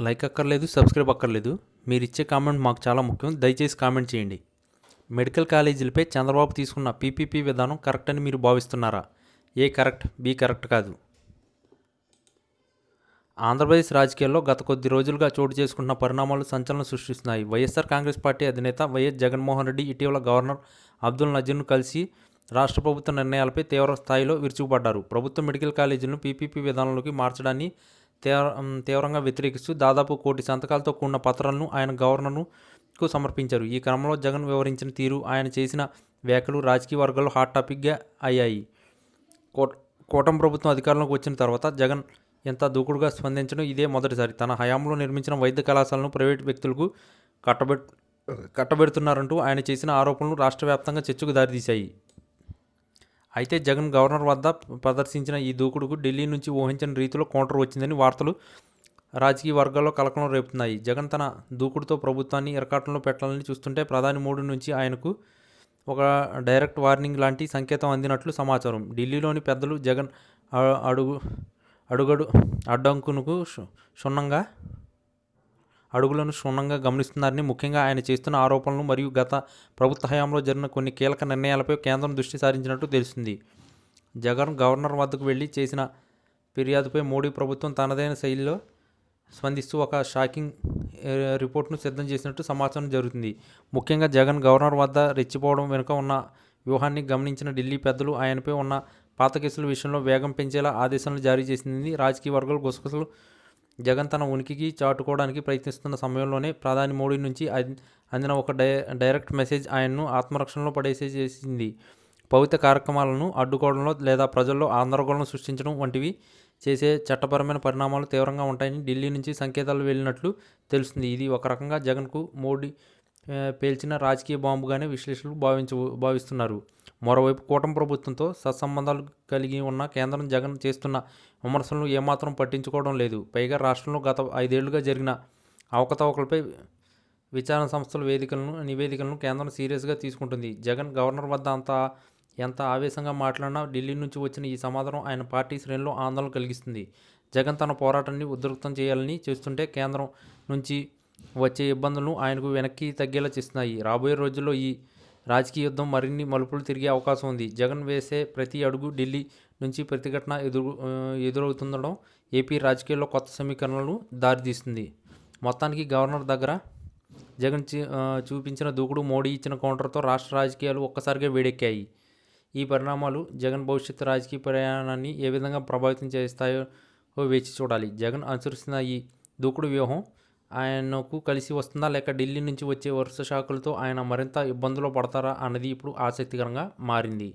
Like అక్కర్లేదు subscribe అక్కర్లేదు. మీరు ఇచ్చే కామెంట్ మాకు చాలా ముఖ్యం. దయచేసి కామెంట్ చేయండి. మెడికల్ కాలేజీలపై చంద్రబాబు తీసుకున్న పీపీపీ విధానం కరెక్ట్ అని మీరు భావిస్తున్నారా? A correct? బి కరెక్ట్ కాదు. ఆంధ్రప్రదేశ్ రాజకీయాల్లో గత కొద్ది రోజులుగా చోటు చేసుకుంటున్న పరిణామాలు సంచలనం సృష్టిస్తున్నాయి. వైఎస్ఆర్ కాంగ్రెస్ పార్టీ అధినేత వైఎస్ జగన్మోహన్ రెడ్డి ఇటీవల గవర్నర్ అబ్దుల్ నజీర్ను కలిసి రాష్ట్ర ప్రభుత్వ నిర్ణయాలపై తీవ్ర స్థాయిలో విరుచుకుపడ్డారు. ప్రభుత్వ మెడికల్ కాలేజీలను పీపీపీ విధానంలోకి మార్చడాన్ని తీవ్రంగా వ్యతిరేకిస్తూ దాదాపు కోటి సంతకాలతో కూడిన పత్రాలను ఆయన గవర్నర్కు సమర్పించారు. ఈ క్రమంలో జగన్ వివరించిన తీరు ఆయన చేసిన వ్యాఖ్యలు రాజకీయ వర్గాల్లో హాట్ టాపిక్గా అయ్యాయి. కోట కూటమి ప్రభుత్వం అధికారంలోకి వచ్చిన తర్వాత జగన్ ఎంత దూకుడుగా స్పందించడం ఇదే మొదటిసారి. తన హయాంలో నిర్మించిన వైద్య కళాశాలను ప్రైవేట్ వ్యక్తులకు కట్టబెట్ కట్టబెడుతున్నారంటూ ఆయన చేసిన ఆరోపణలు రాష్ట్ర వ్యాప్తంగా చర్చకు దారితీశాయి. అయితే జగన్ గవర్నర్ వద్ద ప్రదర్శించిన ఈ దూకుడుకు ఢిల్లీ నుంచి ఊహించిన రీతిలో కౌంటర్ వచ్చిందని వార్తలు రాజకీయ వర్గాల్లో కలకలం రేపుతున్నాయి. జగన్ తన దూకుడుతో ప్రభుత్వాన్ని ఇరకాటంలో పెట్టాలని చూస్తుంటే ప్రధాని మోడీ నుంచి ఆయనకు ఒక డైరెక్ట్ వార్నింగ్ లాంటి సంకేతం అందినట్లు సమాచారం. ఢిల్లీలోని పెద్దలు జగన్ అడుగు అడుగడు అడ్డంకునకు క్షుణ్ణంగా అడుగులను క్షుణ్ణంగా గమనిస్తున్నారని ముఖ్యంగా ఆయన చేస్తున్న ఆరోపణలు మరియు గత ప్రభుత్వ హయాంలో జరిగిన కొన్ని కీలక నిర్ణయాలపై కేంద్రం దృష్టి సారించినట్టు తెలిసింది. జగన్ గవర్నర్ వద్దకు వెళ్ళి చేసిన ఫిర్యాదుపై మోడీ ప్రభుత్వం తనదైన శైలిలో స్పందిస్తూ ఒక షాకింగ్ రిపోర్ట్ను సిద్ధం చేసినట్టు సమాచారం జరుగుతుంది. ముఖ్యంగా జగన్ గవర్నర్ వద్ద రెచ్చిపోవడం వెనుక ఉన్న వ్యూహాన్ని గమనించిన ఢిల్లీ పెద్దలు ఆయనపై ఉన్న పాత కేసుల విషయంలో వేగం పెంచేలా ఆదేశాలు జారీ చేసింది రాజకీయ వర్గాలు గుసగుసలు జగన్ తన ఉనికికి చాటుకోవడానికి ప్రయత్నిస్తున్న సమయంలోనే ప్రధాని మోడీ నుంచి అందిన ఒక డై డైరెక్ట్ మెసేజ్ ఆయన్ను ఆత్మరక్షణలో పడేసే చేసింది పవిత్ర కార్యక్రమాలను అడ్డుకోవడంలో లేదా ప్రజల్లో ఆందోళన సృష్టించడం వంటివి చేసే చట్టపరమైన పరిణామాలు తీవ్రంగా ఉంటాయని ఢిల్లీ నుంచి సంకేతాలు వెళ్ళినట్లు తెలుస్తుంది. ఇది ఒక రకంగా జగన్కు మోడీ పేల్చిన రాజకీయ బాంబుగానే విశ్లేషకులు భావించ భావిస్తున్నారు. మరోవైపు కూటమి ప్రభుత్వంతో సత్సంబంధాలు కలిగి ఉన్న కేంద్రం జగన్ చేస్తున్న విమర్శలను ఏమాత్రం పట్టించుకోవడం లేదు. పైగా రాష్ట్రంలో గత ఐదేళ్ళుగా జరిగిన అవకతవకలపై విచారణ సంస్థల వేదికలను నివేదికలను కేంద్రం సీరియస్గా తీసుకుంటుంది. జగన్ గవర్నర్ వద్ద అంత ఎంత ఆవేశంగా మాట్లాడినా ఢిల్లీ నుంచి వచ్చిన ఈ సమాధానం ఆయన పార్టీ శ్రేణిలో ఆందోళన కలిగిస్తుంది. జగన్ తన పోరాటాన్ని ఉధృతం చేయాలని చేస్తుంటే కేంద్రం నుంచి వచ్చే ఇబ్బందులను ఆయనకు వెనక్కి తగ్గేలా చేస్తున్నాయి. రాబోయే రోజుల్లో ఈ రాజకీయ యుద్ధం మరిన్ని మలుపులు తిరిగే అవకాశం ఉంది. జగన్ వేసే ప్రతి అడుగు ఢిల్లీ నుంచి ప్రతిఘటన ఎదురు ఎదురవుతుండడం ఏపీ రాజకీయాల్లో కొత్త సమీకరణలు దారితీస్తుంది మొత్తానికి గవర్నర్ దగ్గర జగన్ చూపించిన దూకుడు మోడీ ఇచ్చిన కౌంటర్తో రాష్ట్ర రాజకీయాలు ఒక్కసారిగా వేడెక్కాయి. ఈ పరిణామాలు జగన్ భవిష్యత్తు రాజకీయ ప్రయాణాన్ని ఏ విధంగా ప్రభావితం చేస్తాయో వేచి చూడాలి. జగన్ అనుసరిస్తున్న ఈ దూకుడు వ్యూహం ఆయనకు కలిసి వస్తుందా లేక ఢిల్లీ నుంచి వచ్చే వరుస షాకులతో ఆయన మరింత ఇబ్బందులు పడతారా అన్నది ఇప్పుడు ఆసక్తికరంగా మారింది.